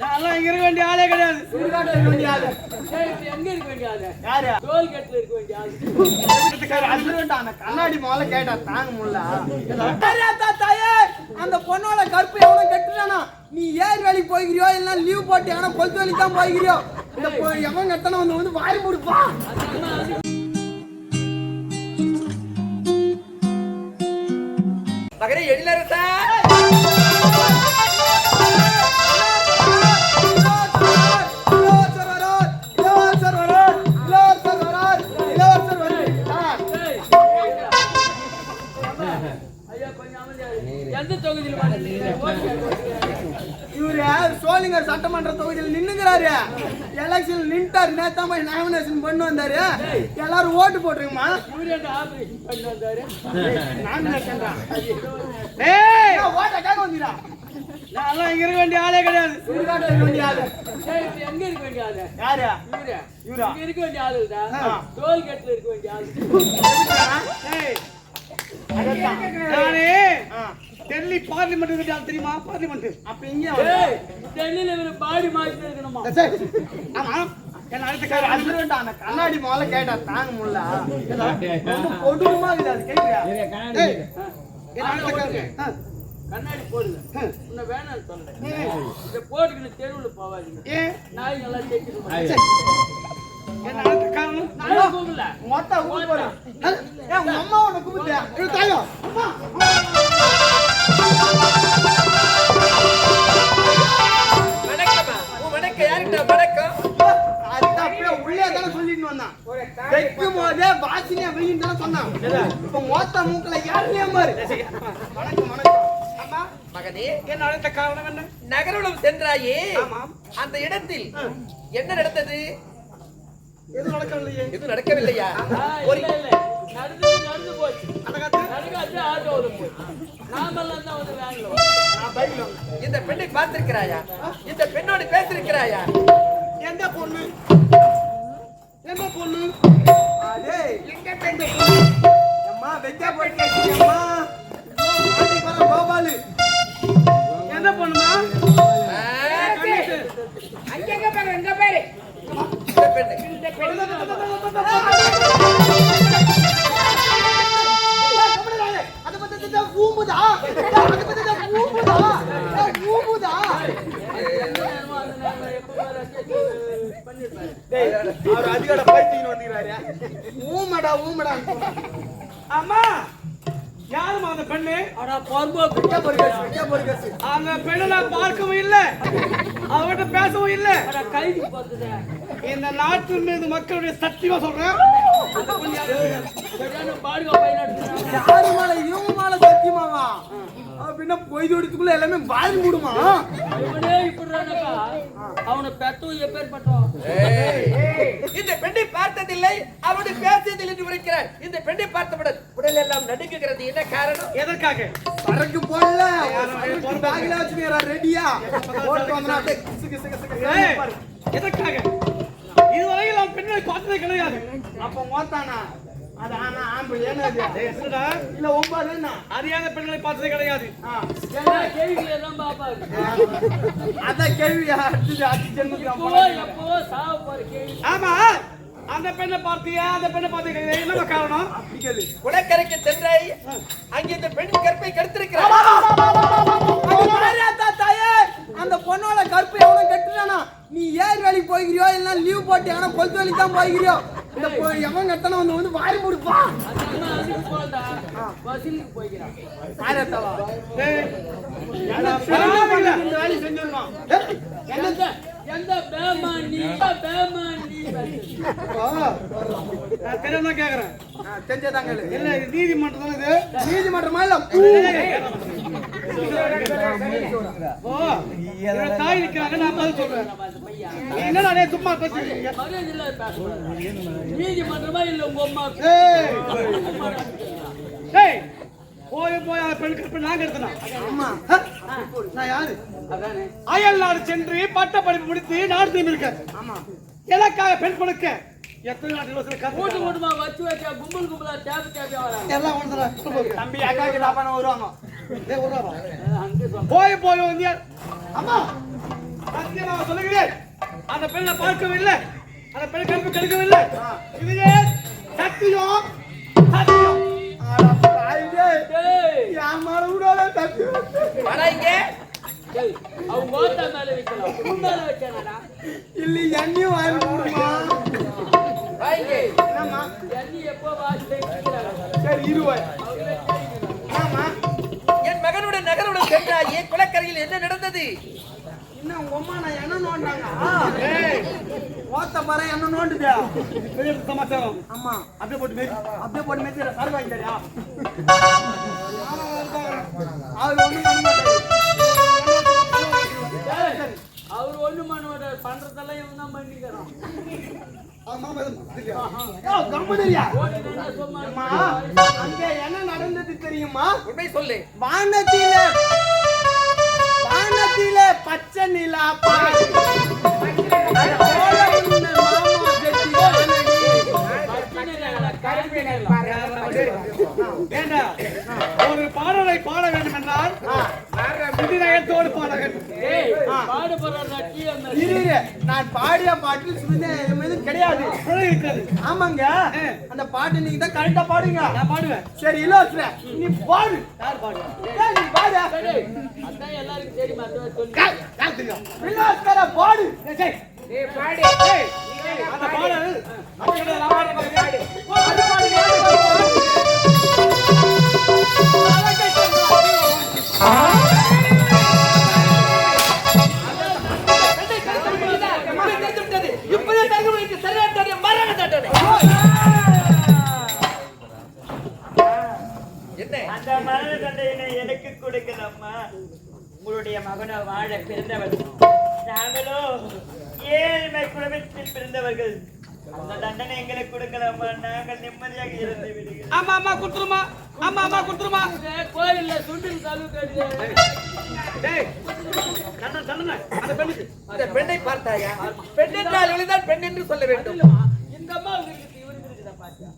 நான்லாம் இங்க இருக்க வேண்டிய ஆளே கிடையாது சுடுகாட்டுல இருக்க வேண்டிய ஆளு. எங்க இருக்க வேண்டிய ஆளு? யாரு? டோல்கேட்ல இருக்க வேண்டிய ஆளு. கண்ணாடி முதல்ல கேட்டா தாங்க முடியல தாயே, அந்த பொண்ணோட கற்பு எவனும் கட்டுறானா நீ ஏர் வேலைக்கு போய்கிறியோ இல்ல லீவ் போட்டு எவனா கொளுத்து வேலைக்கு தான் போய்கிறியோ இந்த எவன் கட்டணம் வந்து வந்து வாரி முடிப்பா அதனால அது மகனே எழிலரசா எந்த தொகுதியில். இவரு சோளிங்கர் சட்டமன்ற தொகுதியில் நின்னுங்கிறாரு எலெக்ஷன் நின்ட்டாரு. நேத்தா போய் நாமினேஷன் பண்ணு வந்தாரு. எல்லாரும் ஓட்டு போட்டுருங்கம்மா. இவரு என்ன ஆபரேஷன் பண்ணி வந்தாரு? நாமினேஷன் தான் ஏய்! ஓட்ட கேட்க வந்தீரா நான்லாம் இங்க இருக்க வேண்டிய ஆளே கிடையாது. சுடுகாட்டுல இருக்க வேண்டிய ஆளு. எங்க இருக்க வேண்டிய ஆளு? யாரு? இவரு. இவரா? இங்க இருக்க வேண்டிய ஆளு இல்ல ஆ. டோல்கேட்ல இருக்க வேண்டிய ஆளு. ஏய்! அதான். நானே? ஆ. டெல்லி பார்லிமெண்ட் இருக்க ஆள் தெரியுமா? பார்லிமெண்ட். அப்ப இங்க டெல்லியில இவரு பாடி மாற்றி இருக்கணுமா? ஆமா. என்ன அடுத்த அது வேண்டாம். அந்த கண்ணாடி முதல்ல கேட்டா தாங்க முடியல. கொடூரமா இருக்குது அது ஆ. கண்ணாடி போடுங்க. உன்னை வேணாம் சொல்றேன் இத போட்டுக்கிட்டு தெருவுல போவாதீங்க நாய் நல்லா தேய்ச்சிருமா என்ன அடுத்த காரணம்? நான் கூப்பிடல? மொத்த ஏன் உங்க அம்மா உன்னை கூப்பிட்டியா இது தாயோ? அம்மா. வைக்கும் போதே வாசினியா வெயின்னு தானே சொன்னான். இப்ப மொத்த மூக்கல பாரு வணக்கம் வணக்கம். அம்மா. மகனே என்ன காரணம் என்ன? நகரவளம் சென்றாயே. அந்த இடத்தில் என்ன நடந்தது? எதுவும் நடக்கவில்லையே. எதுவும் நடக்கவில்லையா? நடந்து நடந்து போச்சு. அழகாத்து? நடக்காது ஆட்டோவில் நாமெல்லாம் தான் வந்து வேன்ல வந்தோம். நான் பைக்ல வந்தேன் இந்த பெண்ணை பார்த்திருக்கிறாயா? இந்த பெண்ணோடு பேசிருக்கிறாயா எந்த பொண்ணு? எந்த பொண்ணு? அதே எங்க பெண்ணு. அம்மா வெச்சா போட்டு அம்மா. கோபாலு. எந்த பொண்ணுமா? இந்த பெண்ணு. அது பத்தி தான் ஊம்புதா அது பத்தி ஊம்புதா ஊம்புதா அவர் அதிகார வந்துக்கிறாரு ஊமடா ஊமடா அம்மா யாருமா அந்த பெண்ணு அந்த பெண்ணை நான் பார்க்கவும் இல்லை அவகிட்ட பேசவும் இல்லை இந்த நாட்டு மீது மக்களுடைய சத்தியமா சொல்றேன். யாரு? மேல இவங்க மேல சத்தியமாவா? அப்படின்னா பொய் தொடுத்துக்குள்ள எல்லாமே வாரி மூடுமா? இவனே அவனை பெத்தவும் எப்பேற்பட்டோம் இந்த பெண்ணை பார்த்ததில்லை அவனோடு பேசியதில்லை என்று உரைக்கிறார் இந்த பெண்ணை பார்த்தவுடன் உடல் எல்லாம் நடுங்குகிறது. என்ன காரணம்? எதற்காக? சரக்கு போடல. பேக்ல வச்சுக்கிறா ரெடியா? போட்டு வந்தா எதற்காக? இதுவரையில் நான் பெண்ணை பார்த்ததே கிடையாது. அப்ப மோத்தானா? அது ஆனா? ஏய், என்னடா? இல்ல ஒன்பது என்ன? அறியாத பெண்களை பார்த்ததே கிடையாது. ஆ. எல்லா கேள்விகளையும் தான் பாப்பாரு அதான் கேள்வி அடுத்தது அடுத்த ஜென்மத்துக்கு ஆமா. அந்த பெண்ணை பார்த்தியா? அந்த பெண்ணை பார்த்து கிடையாது என்னமா காரணம்? குளக்கரைக்கு சென்றாய். அங்கே இந்த பெண் கற்பை கெடுத்திருக்கிறார் அந்த பொண்ணோட கற்பு எவனும் கட்டுறானா நீ ஏர் வேலைக்கு போய்கிறியோ? இல்ல லீவ் போட்டு எவனா கொளுத்து வேலைக்கு தான் போய்கிறியோ? இந்த எவன் கட்டணம் வந்து வந்து வாரி இது நீதிமன்றம் நீதிமன்றமா இல்ல தாய் இருக்கிறாங்க நான் பதில் சொல்றேன் நம்ம என்னடா சும்மா பேசுறீங்க மரியாதை இல்லாத பேசக்கூடாது. நீதிமன்றமா இல்ல உங்க அம்மா போய் போய் அந்த பெண் கற்பனை நாங்க எடுத்தனா ஆமா நான் யாரு அதானே அயல் நாடு சென்று பட்ட படிப்பு முடித்து நாடு திரும்பி இருக்க ஆமா எனக்காக பெண் கொடுக்க எத்தனை நாட்டு சில கூட்டு கத்து கூட்டமா வச்சு வச்சா கும்பல் கும்பலா டேப் டேப்பியா எல்லாம் ஒன்று தம்பி அக்காக்கு தாப்பான வருவாங்க போய் போய் வந்து அம்மா சத்தியமாக சொல்லுகிறேன். அந்த பெண்ணை பார்க்கவில்லை. அந்த பெண் கருப்பு கெடுக்கவில்லை இதுவே சத்தியம் சத்தியம். இல்லை எண்ணெயும் வாங்கி இங்க. என்னம்மா? எண்ணி எப்போ வைக்கிறாங்க சரி இருவாய் என் மகனுடைய நகருடன் சென்றாயே குளக்கரையில் என்ன நடந்தது? என்ன உங்க அம்மா நான் என்ன நோண்டாங்க? ஓத்த பாரு என்ன நோண்டுதா? பெரிய சமாச்சாரம். ஆமா அப்படியே போட்டு மேரி அப்படியே போட்டு மேய்ச்சி சரி வாங்கி தரியா அவர் ஒண்ணும் பண்ண மாட்டாரு. அவர் ஒண்ணு பண்ண மாட்டார். பண்றதெல்லாம் இவன் தான் பண்ணிக்கிறான். என்ன நடந்தது தெரியுமா? உண்மை சொல்லு. வானத்தில வானத்தில பச்சை நிலா. ஏண்டா ஒரு பாடலை பாட வேண்டும் என்றால் பாட பாடு போறாருடா, TMS. இரு. நான் பாடிய பாட்டில் சுவிதம் எதுவும் கிடையாது. ஆமாங்க. அந்த பாட்டு நீங்க தான் கரெக்டா பாடுங்க நான் பாடுவேன். சரி இலவச நீ பாடு. யார் ஏய், நீ பாடு. அதான் எல்லாருக்கும் தெரியுமா? சொல்லு. இலவசர பாடு. ஏய், ஏய், ஏய், அந்த. பாடு, பாடு, பாடு, பாடு. மகனோ வாழ பிறந்தவர் நாங்களோ ஏழ்மை குடும்பத்தில் பிறந்தவர்கள். அந்த தண்டனை எங்களுக்கு கொடுக்கலம்மா நாங்கள் நிம்மதியாக இருந்து விடுகிறோம். ஆமா ஆமா குடுத்துருமா ஆமா ஆமா குடுத்துருமா கோயில்ல சுண்டில் தண்டனை அந்த பெண்ணை பார்த்தாயா? பெண் என்றால் இவளைதான் பெண் என்று சொல்ல வேண்டும். இந்த அம்மா இருக்கு இவருக்கு இருக்குதா பாத்தியா?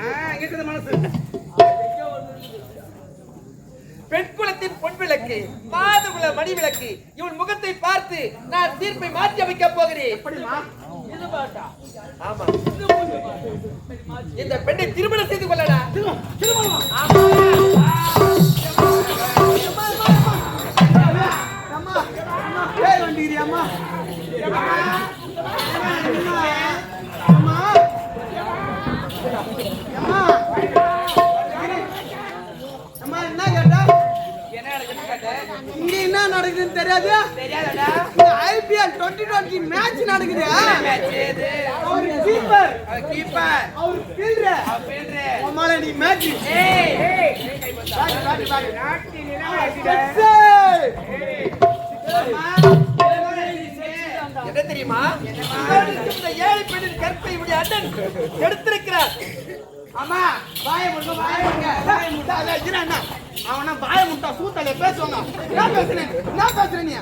ஆ, இருக்குது மனசு. குலத்தின் பொன் விளக்கு மாதகுல மணி விளக்கு இவன் முகத்தை பார்த்து நான் தீர்ப்பை மாற்றி அமைக்கப் போகிறேன். இந்த பெண்ணை திருமணம் செய்து கொள்ளடா. அம்மா, இங்க என்ன நடக்குதுன்னு தெரியாது ஐபிஎல் டுவெண்ட்டி டுவெண்ட்டி மேட்ச் நடக்குது. அவரு கீப்பர் கீப்பர் அவரு ஃபீல்டர் உமால நீ மேட்ச் என்ன தெரியுமா? இவளுக்கு இந்த ஏழை பெண்ணின் கற்பை இவருடைய அண்ணன் எடுத்திருக்கிறார். அம்மா பாய முட்டை பாய முட்டை பாய முட்டை அத வச்சிரா அண்ணா. அவனா பாய முட்டா சூத்தலைய பேசுவாங்க என்ன பேசுறேன். என்ன பேசுற நீ.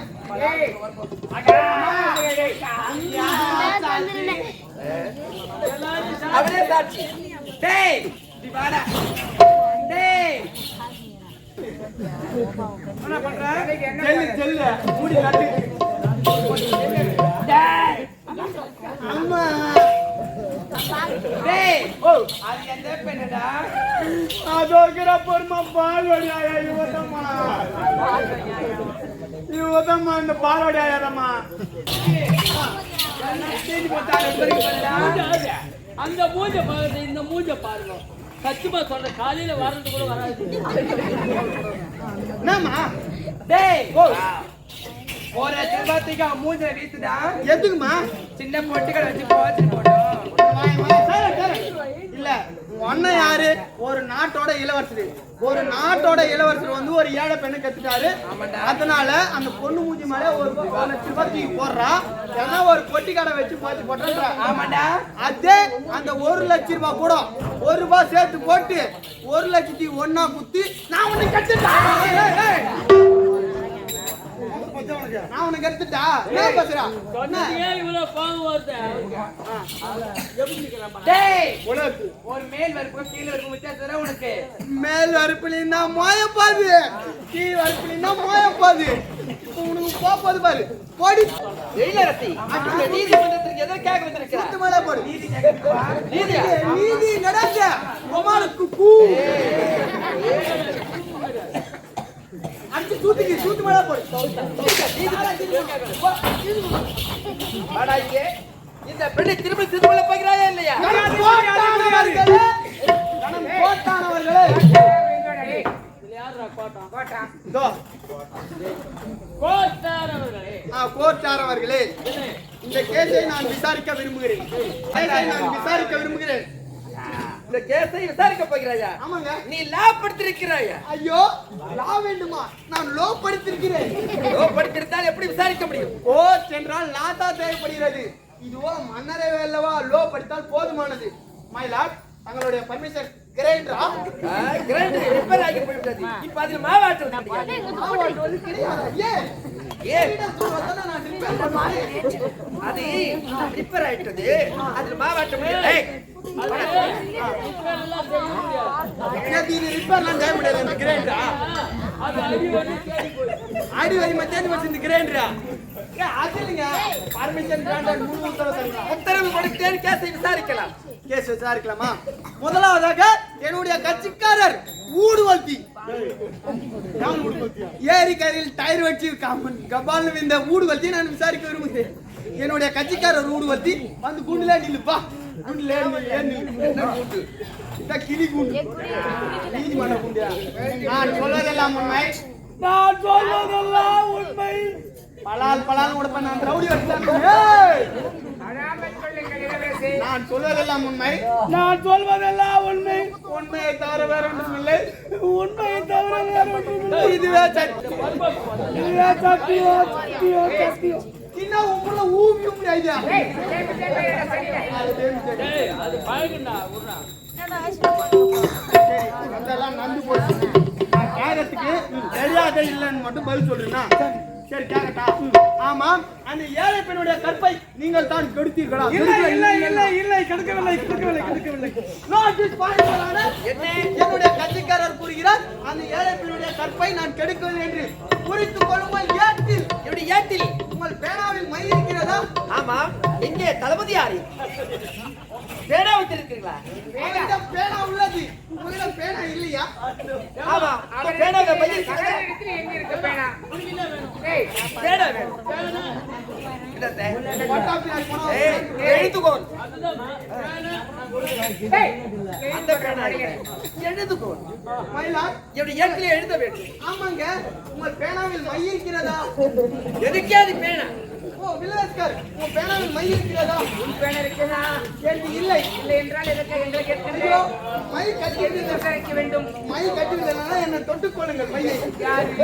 அவரே சாட்சி டேய் வாடா டேய் என்ன பண்ற மூடி கட்டு அம்மா. டேய் ஓ. அது எந்த பெண்ணுடா அதோகிற பொறுமா பால்வடி ஆயா யுவதம்மா யுவதம்மா இந்த பால்வடி ஆயாதம்மா. அந்த மூஞ்ச பாருங்க இந்த மூஞ்ச பாருங்க. சத்தியமா சொல்ற காலையில வர்றது கூட வராது. என்னம்மா? டேய் ஓ. ஒரு ரூபாய்க்கு அவன் மூஞ்சில வீசுடா எதுக்குமா? சின்ன பொட்டுகளை வச்சு போச்சு. அண்ணன் யாரு? ஒரு நாட்டோட இளவரசர். ஒரு நாட்டோட இளவரசர் வந்து ஒரு ஏழை பெண்ணை கத்துட்டாரு. அதனால அந்த பொண்ணு மூஞ்சி மேல ஒரு லட்சம் ரூபாய் தூக்கி போடுறா. ஏன்னா ஒரு பொட்டி கடை வச்சு போச்சு போட்டா ஆமாண்டா. அதே அந்த ஒரு லட்சம் ரூபாய் கூட ஒரு ரூபாய் சேர்த்து போட்டு ஒரு லட்சத்தி ஒன்னா குத்தி நான் உன்னை கட்டுட்டேன் நான் உனக்கு எடுத்துட்டா என்ன பேசுறா இவ்வளவு கோபம் வருது? டேய்! உனக்கு ஒரு மேல் வரைக்கும் கீழ் வரைக்கும் வித்தியாசம் உனக்கு. மேல் வரப்புலின்னா மோயப்பாது. கீழ் வரப்புலின்னா மோயப்பாது. உனக்கு போப்பாது பாரு. போடி. இந்த நீதிமன்றத்திற்கு எதற்காக வந்திருக்கிறார். சுத்து மேல போடு. நீதியா நீதி நடக்க. ரொமானுக்கு கூ. மேல போடு. வாடா இங்கே. இந்த பெண்ணை திரும்ப திரும்ப போகிறாயா இல்லையா? கணம் போட்டானவர்களே கணம் போட்டானவர்களே இதுல யாருடா கோட்டம் இதோ. கோட்டார் அவர்களே ஆ கோர்ட்டார் அவர்களே இந்த கேஸை நான் விசாரிக்க விரும்புகிறேன். நான் விசாரிக்க விரும்புகிறேன். இந்த கேஸை விசாரிக்க போகிறாயா? ஆமாங்க. நீ லா படித்திருக்கிறாயா? ஐயோ லா வேண்டுமா? நான் லோ படித்திருக்கிறேன். லோ படித்திருந்தால் எப்படி விசாரிக்க முடியும்? கோர்ட் என்றால் லா தான் தேவைப்படுகிறது. இதுவோ மன்னரை அல்லவா? லோ படித்தால் போதுமானது. மை லார்ட் தங்களுடைய பர்மிஷன் கிரேண்டரா கிரைண்டர் ரிப்பேர் ஆகி போய்விட்டது. இப்ப அதில் மாவாட்டம் ஏன் ஏன் அது ரிப்பேர் ஆயிட்டது அதில் மாவாட்டம் ஏய், செய்ய முடியாது இந்த கிரைண்டரா அடி வரி மத்தியானம் வச்சு இந்த கிரைண்டரா பர்மிஷன் உத்தரவு கொடுத்தேன் விசாரிக்கலாம். கேஸ் விசாரிக்கலாமா முதலாவதாக என்னுடைய கட்சிக்காரர் ஊடுவல்தி ஏரிக்கரையில் டயர் வச்சு கபால்னு இந்த ஊடுவல்தி நான் விசாரிக்க விரும்புகிறேன். என்னுடைய கட்சிக்காரர் ஊடுவல்தி வந்து குண்டுல நில்லுப்பா கிளி குண்டு. நீதிமன்ற குண்டியா நான் சொல்வதெல்லாம் உண்மை. நான் சொல்வதெல்லாம் உண்மை. பலால் பலால் உடப்ப நான் ரவுடி வச்சான் நான் சொல்வதெல்லாம் உண்மை நான் சொல்வதெல்லாம் உண்மை உண்மையை தவிர வேற ஒன்றும் இல்லை உண்மையை தவிர வேற ஒன்றுமில்லை. இதுவே சத்தியம் இதுவே சத்தியம், சத்தியம், சத்தியம். என்ன உங்களை ஊவி அது பழகுண்டா. அதெல்லாம் நந்து போச்சு நான் கேரட்டுக்கு தெரியாத இல்லைன்னு மட்டும் பதில் சொல்றேன்னா சரி கேரட்டா ஆமாம் அந்த ஏழை பெண்ணுடைய கற்பை நீங்கள் தான் கெடுத்தீர்களா? இல்லை இல்லை இல்லை இல்லை கெடுக்கவில்லை கெடுக்கவில்லை கெடுக்கவில்லை. பாயிண்ட் என்ன என்னுடைய கட்சிக்காரர் கூறுகிறார் அந்த ஏழை பெண்ணுடைய கற்பை நான் கெடுக்கவில்லை என்று. குறித்துக் கொள்ளுங்கள் ஏட்டில் இப்படி ஏட்டில்? உங்கள் பேனாவில் மை இருக்கிறதா ஆமா எங்கே தளபதி யாரு? பேனா வச்சிருக்கீங்களா பேனா உள்ளது. உங்களிடம் பேனா இல்லையா? ஆமா அந்த பேனாவை பையன் பேனா. அந்த மயிலார் இப்படி ஏட்டில் எழுத வேண்டும். ஆமாங்க. உங்கள் பேனாவில் மை இருக்கிறதா எதுக்கே அது பேனா? ஓ வில்லஸ்கர் உங்க பேனாவில் மை இருக்கிறதா? பேனா இருக்கிறதா? கேள்வி இல்லை. இல்லை என்றால் எதற்கு எங்களுக்கு ஐயோ இருக்கிறது மை விசாரிக்க வேண்டும்? மை கட்டிவில்லைனா என்ன தொட்டுக் கொள்ளுங்கள் மையை. யாரு?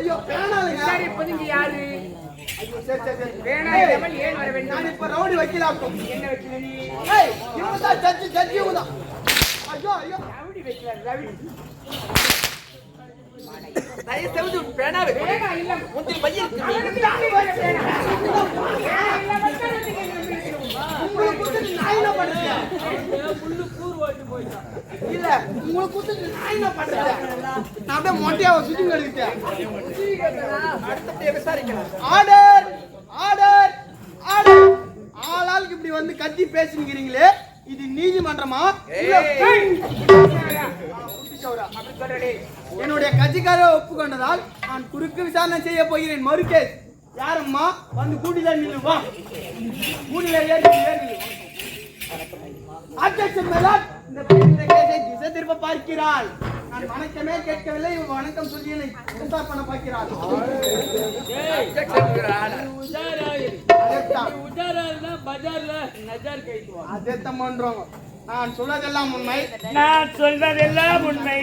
ஐயோ பேனாலுங்க யாரு? சரி சரி பேனா இல்லாமல் ஏன் வர வேண்டும்? நான் இப்ப ரவுடி வைக்கலாக்கும். என்ன ஏய் இவங்க தான் ஜட்ஜி ஜட்ஜி இவங்க தான் ஐயோ ஐயோ. ரவுடி வைக்கல ரவுடி. தயவு செய்து உன் பேனாவை கொடு. பேனா இல்ல முந்தில் மைய இருக்கு அவனுக்கு யாரு வேற பேனா பேனா இல்லாமல் தான் அதுக்கு என்ன இருக்கிறது? உங்களை கொடுத்து நான் என்ன பண்றேன் அவனுக்கு புல்லு கூறு ஓட்டி போயிட்டான். இல்ல உங்களை கொடுத்து நான் என்ன பண்றேன் நான் அப்படியே மொட்டையாவை சுத்தி எடுத்துட்டேன் விசாரிக்கலாம் ஆர்டர் ஆர்டர் ஆர்டர் ஆளாளுக்கு இப்படி வந்து கத்தி பேசுங்கிறீங்களே இது நீதிமன்றமா என்னுடைய கட்சிக்காரர் ஒப்புக்கொண்டதால் நான் குறுக்கு விசாரணை செய்ய போகிறேன் மறுகேஸ் யாரம்மா வந்து கூட்டில நில்லு வா கூட்டில ஏறி ஏறி அப்ஜெக்ஷன் மேலாட் இந்த கேஸை திசை திருப்ப பார்க்கிறாள். நான் வணக்கமே கேட்கவில்லை இவன் வணக்கம் சொல்லி என்னை புகார் பண்ண பார்க்கிறாள். அதேத்தான். பண்றோம். நான் சொல்வதெல்லாம் உண்மை. நான் சொல்வதெல்லாம் உண்மை.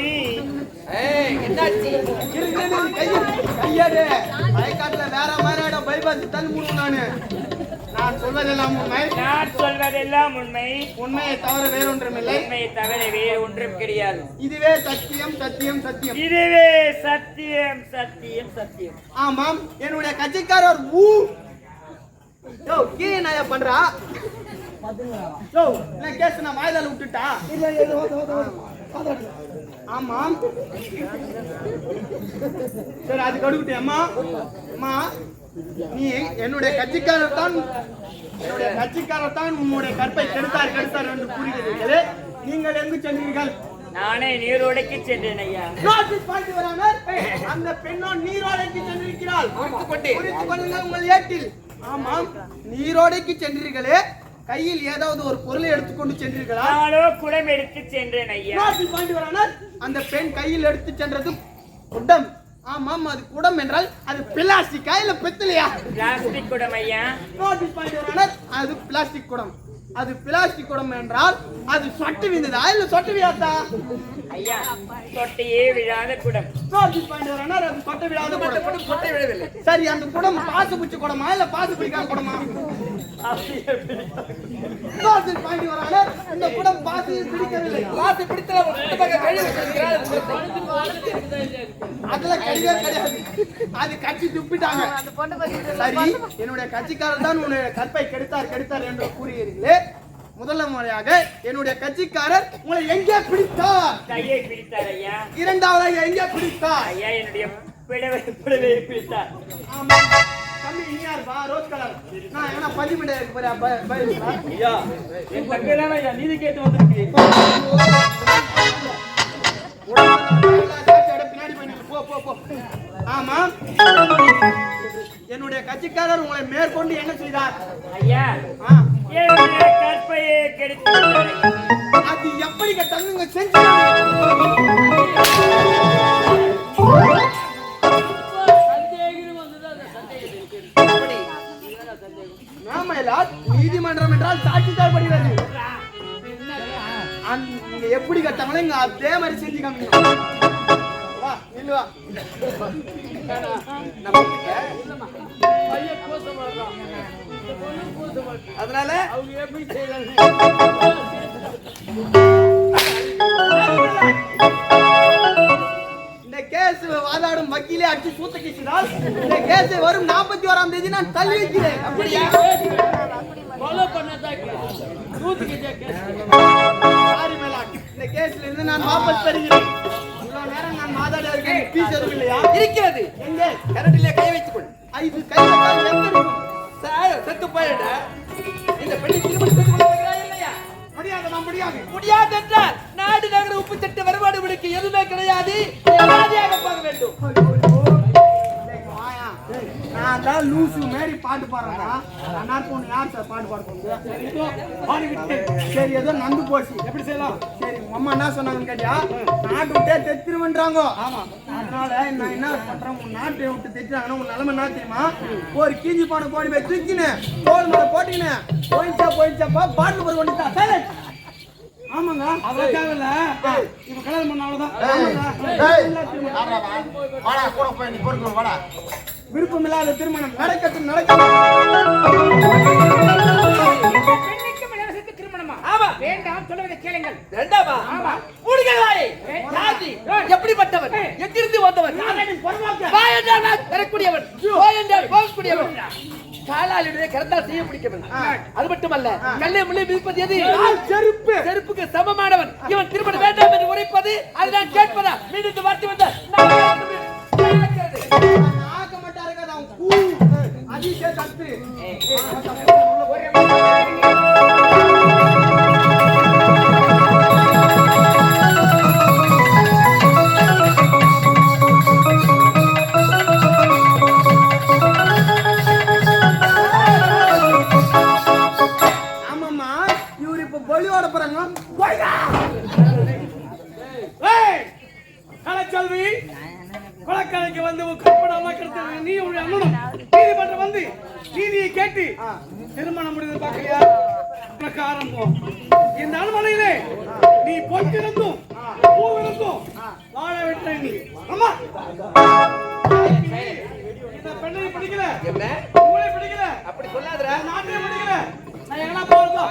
கையாடு. வயக்காட்டுல வேற மாதிரி பைபாஸ் தள்ளி மூடுவோம் நானு. நான் நான் சொல்வதெல்லாம் உண்மை. நான் சொல்வதெல்லாம் உண்மை. உண்மையை தவிர வேறொன்றுமில்லை. உண்மையை தவிர வேறு ஒன்றும் கிடையாது. இதுவே சத்தியம் சத்தியம் சத்தியம். இதுவே சத்தியம் சத்தியம் சத்தியம். ஆமாம் என்னுடைய கட்சிக்காரர் ஊ. யோ கீ நாய பண்றா? யோ என்ன கேஸ் நான் வாயிலால விட்டுட்டா? ஆமாம். சரி அது கடுக்கிட்டே அம்மா. அம்மா. நீ என்னுடைய கட்சிக்காரர் தான் என்னுடைய கட்சிக்காரர் தான் உன்னுடைய கற்பை கெடுத்தார் கெடுத்தார் என்று கூறுகிறீர்களே. நீங்கள் எங்கு சென்றீர்கள்? நானே நீரோடைக்கு சென்றேன் ஐயா. நோட்டீஸ் பாயிண்ட் வராமல் அந்த பெண்ணோ நீரோடைக்கு சென்றிருக்கிறாள். கொள்ளுங்கள் உங்கள் ஏட்டில். ஆமாம் நீரோடைக்கு சென்றீர்களே. கையில் ஏதாவது ஒரு பொருளை எடுத்துக்கொண்டு சென்றீர்களா? நானோ குடம் எடுத்து சென்றேன் ஐயா. நோட்டீஸ் பாயிண்ட் வராமல் அந்த பெண் கையில் எடுத்து சென்றது குடம் ஆமாம் அது குடம் என்றால் அது பிளாஸ்டிக்கா இல்ல பித்தளையா? பிளாஸ்டிக் குடம் ஐயா. நோட்டீஸ் அது பிளாஸ்டிக் குடம். அது பிளாஸ்டிக் குடம் என்றால் அது சொட்டு விழுந்ததா இல்ல சொட்டு விழாதா? ஐயா தொட்டையே விழாத குடம். நோட்டீஸ் வராமல் அது சொட்டு விழாத குடம். சரி அந்த குடம் பாசு பிடிச்ச குடமா இல்ல பாசு பிடிக்காத குடமா? பாசு பாண்டி வரால இந்த குடம் பாசு பிடிக்கவில்லை. பாத்து பிடித்தல ஒரு குடும்பங்க கழுவி வச்சிருக்கிறார் அதுல கிடையவே கிடையாது. அது கட்சி துப்பிட்டாங்க. சரி என்னுடைய கட்சிக்காரர் தான் உன்னுடைய கற்பை கெடுத்தார் கெடுத்தார் என்று கூறுகிறீர்களே. முதல்ல முறையாக என்னுடைய கட்சிக்காரர் உங்களை எங்கே பிடித்தார்? கையை பிடித்தார் ஐயா. இரண்டாவதாக எங்கே பிடித்தார்? ஐயா என்னுடைய பிடித்தார். ஆமா. தம்பி நீ யார்? பா ரோஸ் கலர் நான் என்ன பதிமண்டை போறா பய ஐயா என் தங்கை தானே ஐயா நீதி கேட்டு வந்திருக்கு. ஆமா. என்னுடைய கட்சிக்காரர் உங்களை மேற்கொண்டு என்ன செய்தார்? ஐயா கற்பையை கெடுத்து. அது எப்படி கட்டாங்க செஞ்சு எப்படி கட்டாங்களோ இங்க அதே மாதிரி செஞ்சு காமிங்க. வா நில்லு அதனால அவங்க எப்படி இந்த கேஸ் வாதாடும் வக்கீலே அடிச்சு சூத்த கீசினால் இந்த கேஸ் வரும் நாற்பத்தி ஓராம் தேதி நான் தள்ளி வைக்கிறேன். அப்படியா? கொலை பண்ணதான் நூத்துக்கு கேஸ். கேஸ்ல இருந்து நான் வாபஸ் பெறுகிறேன். இவ்வளவு நேரம் நான் வாதாட இருக்கேன் பீஸ் எதுவும் இல்லையா? இருக்கிறது. எங்கே? கரண்டிலே கை வைத்துக் கொள் எங்க இருக்கும். சார் செத்து போயிட இந்த பெண்ணை திருமணம் செய்து கொள்ள இல்லையா? முடியாது நான் முடியாது. முடியாது என்றால் நாடு நகர உப்பு சட்ட வருமாடு விடுக்கு எதுவுமே கிடையாது. போக வேண்டும். நான் தான் லூசு மாரி பாட்டு பாடுறேன்டா. நான் பொண்ணு? யார் சார் பாட்டு பாட போகுது? சரி ஏதோ நந்து போச்சு. எப்படி செய்யலாம்? சரி உங்க அம்மா என்ன சொன்னாங்கன்னு கேட்டியா? நாட்டு விட்டே தெத்திருவன்றாங்க. ஆமா. அதனால நான் என்ன பண்றேன்? உன் நாட்டை விட்டு தெத்திராங்கன்னா உன் நிலைமை என்ன தெரியுமா? ஒரு கீஞ்சி பானை போடி போய் தூக்கினேன் தோல் மேல போட்டினேன் போயிடுச்சா போயிடுச்சாப்பா பாட்டு போய் சைலண்ட் ஆமாங்க. அவ்வளவு தேவையில்ல. இப்ப கல்யாணம் பண்ண அவ்வளவுதான். விருப்பம் இல்லாத திருமணம் நடக்கட்டும் நடக்கட்டும். திருமணமா? ஆமா. வேண்டாம் சொல்லுவதை கேளுங்கள். வேண்டாமா? ஆமா. வாயை. ஜாதி எப்படிப்பட்டவன்? எங்கிருந்து வந்தவன்? வா என்றால் வா, வரக்கூடியவன். போ என்றால் போகக்கூடியவன். காலாளுடைய கரத்தால் செய்ய பிடிக்கவன் அது மட்டுமல்ல கல்லை முள்ளை மிதிப்பது எது? செருப்பு. செருப்புக்கு சமமானவன். இவன் திருமணம் வேண்டாம் என்று உரைப்பது அதை நான் கேட்பதா? மீண்டும் வார்த்தை வந்த அதிசய. ஏய். கலைச்செல்வி கொலைக்கலைக்கு வந்து கற்பனை அமைக்கிறது நீ உடைய அண்ணனும் வந்து நீதியை கேட்டு திருமணம் முடிந்தது பார்க்கலையா? உனக்கு ஆரம்பம். இந்த அரண்மனையிலே நீ பொய்த்திருந்தும் பூவிருந்தும் வாழ விட்ட நீ. ஆமா இந்த பெண்ணை பிடிக்கல. உங்களை பிடிக்கல. அப்படி சொல்லாதடா. நாட்டையும் பிடிக்கல. நான் எங்கன்னா போறதா?